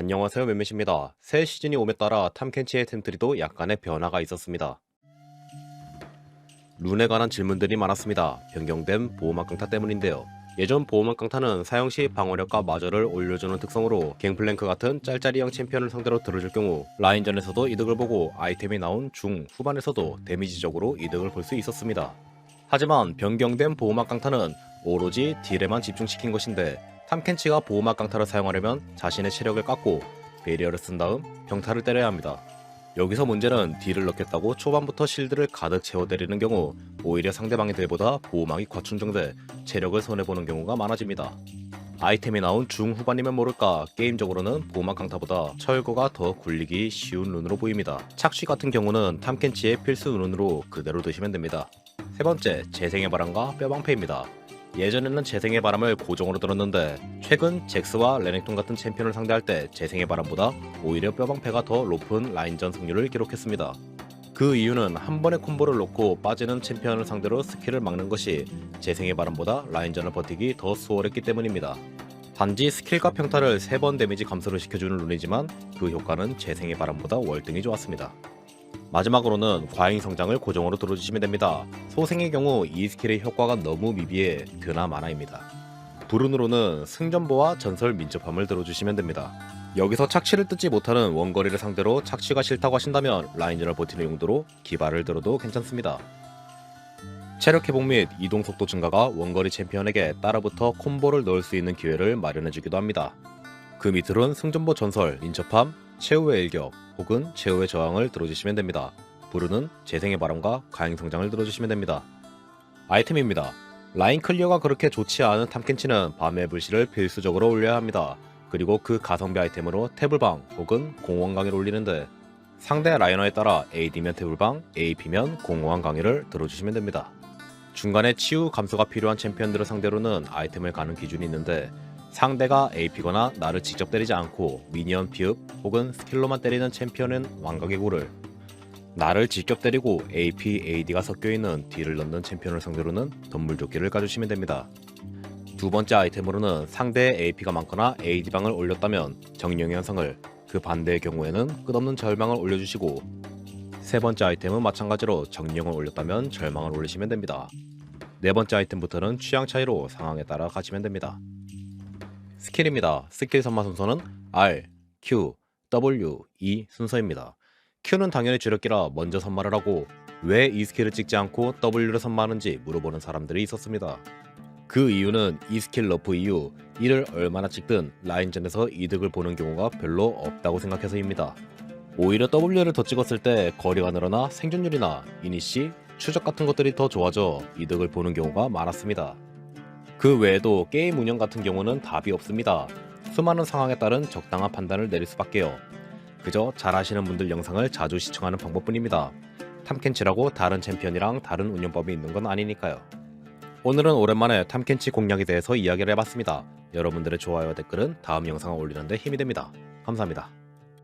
안녕하세요 멤met입니다. 새 시즌이 오에 따라 탐켄치의 템트리도 약간의 변화가 있었습니다. 룬에 관한 질문들이 많았습니다. 변경된 보호막 강타 때문인데요. 예전 보호막 강타는 사용 시 방어력과 마저를 올려주는 특성으로 갱플랭크 같은 짤짤이형 챔피언을 상대로 들어줄 경우 라인전에서도 이득을 보고 아이템이 나온 중, 후반에서도 데미지적으로 이득을 볼 수 있었습니다. 하지만 변경된 보호막 강타는 오로지 딜에만 집중시킨 것인데 탐켄치가 보호막 강타를 사용하려면 자신의 체력을 깎고 베리어를 쓴 다음 병타를 때려야 합니다. 여기서 문제는 딜을 넣겠다고 초반부터 실드를 가득 채워 때리는 경우 오히려 상대방의 딜보다 보호막이 과충정돼 체력을 손해보는 경우가 많아집니다. 아이템이 나온 중후반이면 모를까 게임적으로는 보호막 강타보다 철거가 더 굴리기 쉬운 룬으로 보입니다. 착취 같은 경우는 탐켄치의 필수 룬으로 그대로 두시면 됩니다. 세 번째, 재생의 바람과 뼈방패입니다. 예전에는 재생의 바람을 고정으로 들었는데 최근 잭스와 레넥톤 같은 챔피언을 상대할 때 재생의 바람보다 오히려 뼈방패가 더 높은 라인전 승률을 기록했습니다. 그 이유는 한 번의 콤보를 놓고 빠지는 챔피언을 상대로 스킬을 막는 것이 재생의 바람보다 라인전을 버티기 더 수월했기 때문입니다. 단지 스킬과 평타를 3번 데미지 감소를 시켜주는 룬이지만 그 효과는 재생의 바람보다 월등히 좋았습니다. 마지막으로는 과잉 성장을 고정으로 들어주시면 됩니다. 소생의 경우 이 스킬의 효과가 너무 미비해 드나 마나입니다. 불운으로는 승전보와 전설 민첩함을 들어주시면 됩니다. 여기서 착취를 뜯지 못하는 원거리를 상대로 착취가 싫다고 하신다면 라인전을 버티는 용도로 기발을 들어도 괜찮습니다. 체력 회복 및 이동 속도 증가가 원거리 챔피언에게 따라붙어 콤보를 넣을 수 있는 기회를 마련해주기도 합니다. 그 밑으론 승전보 전설, 민첩함, 최후의 일격 혹은 최후의 저항을 들어주시면 됩니다. 부르는 재생의 바람과 가행 성장을 들어주시면 됩니다. 아이템입니다. 라인 클리어가 그렇게 좋지 않은 탐켄치는 밤의 불씨를 필수적으로 올려야 합니다. 그리고 그 가성비 아이템으로 태블방 혹은 공원 강의를 올리는데 상대 라이너에 따라 AD면 태블방, AP면 공허한 강의를 들어주시면 됩니다. 중간에 치유 감소가 필요한 챔피언들을 상대로는 아이템을 가는 기준이 있는데 상대가 AP거나 나를 직접 때리지 않고 미니언 피읍 혹은 스킬로만 때리는 챔피언은 왕각의 굴을 나를 직접 때리고 AP, AD가 섞여있는 딜을 넣는 챔피언을 상대로는 덤물조끼를 까주시면 됩니다. 두 번째 아이템으로는 상대의 AP가 많거나 AD방을 올렸다면 정령 현상을 그 반대의 경우에는 끝없는 절망을 올려주시고 세 번째 아이템은 마찬가지로 정령을 올렸다면 절망을 올리시면 됩니다. 네 번째 아이템부터는 취향 차이로 상황에 따라 가시면 됩니다. 스킬입니다. 스킬 선마 순서는 R, Q, W, E 순서입니다. Q는 당연히 주력기라 먼저 선마를 하고 왜 이 스킬을 찍지 않고 W를 선마하는지 물어보는 사람들이 있었습니다. 그 이유는 이 스킬 러프 이후 이를 얼마나 찍든 라인전에서 이득을 보는 경우가 별로 없다고 생각해서입니다. 오히려 W를 더 찍었을 때 거리가 늘어나 생존율이나 이니시, 추적 같은 것들이 더 좋아져 이득을 보는 경우가 많았습니다. 그 외에도 게임 운영 같은 경우는 답이 없습니다. 수많은 상황에 따른 적당한 판단을 내릴 수밖에요. 그저 잘 아시는 분들 영상을 자주 시청하는 방법뿐입니다. 탐켄치라고 다른 챔피언이랑 다른 운영법이 있는 건 아니니까요. 오늘은 오랜만에 탐켄치 공략에 대해서 이야기를 해봤습니다. 여러분들의 좋아요와 댓글은 다음 영상을 올리는데 힘이 됩니다. 감사합니다.